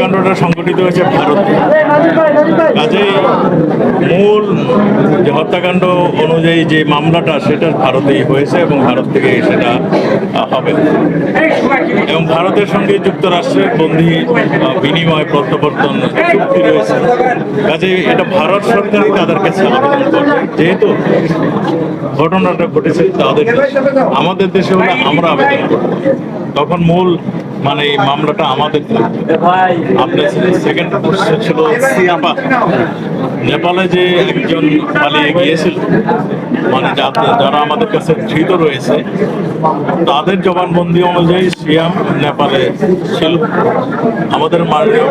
হত্যাকাণ্ডটা সংঘটিত হয়েছে ভারতে। কাজেই মূল যে হত্যাকাণ্ড অনুযায়ী যে মামলাটা, সেটা ভারতেই হয়েছে এবং ভারত থেকে সেটা হবে। এবং ভারতের সঙ্গে যুক্তরাষ্ট্রের বন্দি বিনিময় প্রত্যাবর্তন চুক্তি রয়েছে। কাজে এটা ভারত সরকারই তাদের কাছে আবেদন করবে। যেহেতু ঘটনাটা ঘটেছে তাদের, আমাদের দেশে হলে আমরা আবেদন করব। তখন মূল মানে এই মামলাটা আমাদের আপনার সেকেন্ড ছিল নেপালে যে একজন পালিয়ে গিয়েছিল মানে যারা আমাদের কাছে ধৃত রয়েছে, তাদের জবানবন্দি অনুযায়ী সিয়াম নেপালে ছিল। আমাদের মাননীয়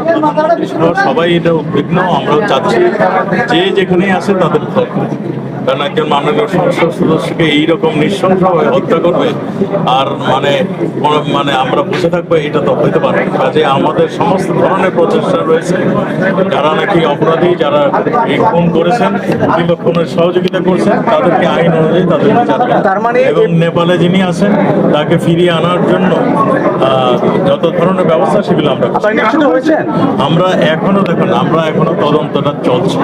সবাই এটা উদ্বিগ্ন, আমরাও চাচ্ছি যে যেখানেই আছে তাদের কারণ একজন মাননীয় সংসদ সদস্যকে এইরকম নৃশংসভাবে হত্যা করবে, আর মানে মানে আমরা বসে থাকব, এটা তো হইতে পারে কাজে আমাদের সমস্ত ধরনের প্রচেষ্টা রয়েছে। যারা নাকি অপরাধী, যারা এই খুন করেছেন কিংবা খুনের সহযোগিতা করছেন তাদেরকে আইন অনুযায়ী তাদের বিচার। তার মানে এবং নেপালে যিনি আছেন তাকে ফিরিয়ে আনার জন্য যত ধরনের ব্যবস্থা সেগুলো আমরা আমরা এখনও দেখুন আমরা এখনও তদন্তটা চলছে।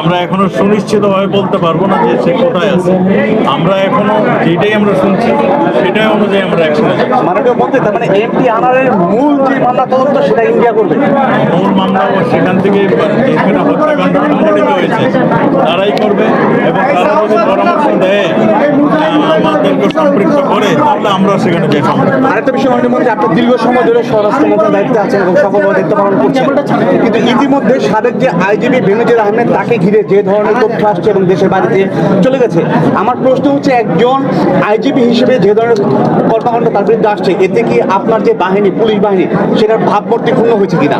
আমরা এখনও সুনিশ্চিতভাবে বলতে পারব না যে সে কোথায় আছে। আমরা এখনও যেটাই আমরা শুনছি সেটাই অনুযায়ী আমরা মাননীয় মন্ত্রী তার মানে এমপি আনারের মূল যে মামলা তদন্ত সেটা ইন্ডিয়া করবে। মূল মামলা সেখান থেকে যেখানে হত্যাকাণ্ড সংঘটিত হয়েছে তারাই করবে এবং তারা যদি পরামর্শ মন্ত্রী আপনার ধরে দায়িত্বে কিন্তু ইতিমধ্যে যে আইজিপি বেনজির আহমেদ, তাকে ঘিরে যে ধরনের এবং দেশের বাড়িতে চলে গেছে, আমার প্রশ্ন হচ্ছে একজন আইজিপি হিসেবে যে ধরনের কর্মকাণ্ড তার বিরুদ্ধে আসছে, এতে কি আপনার যে বাহিনী, পুলিশ বাহিনী, সেটার ভাবমূর্তি ক্ষুণ্ণ হয়েছে কিনা?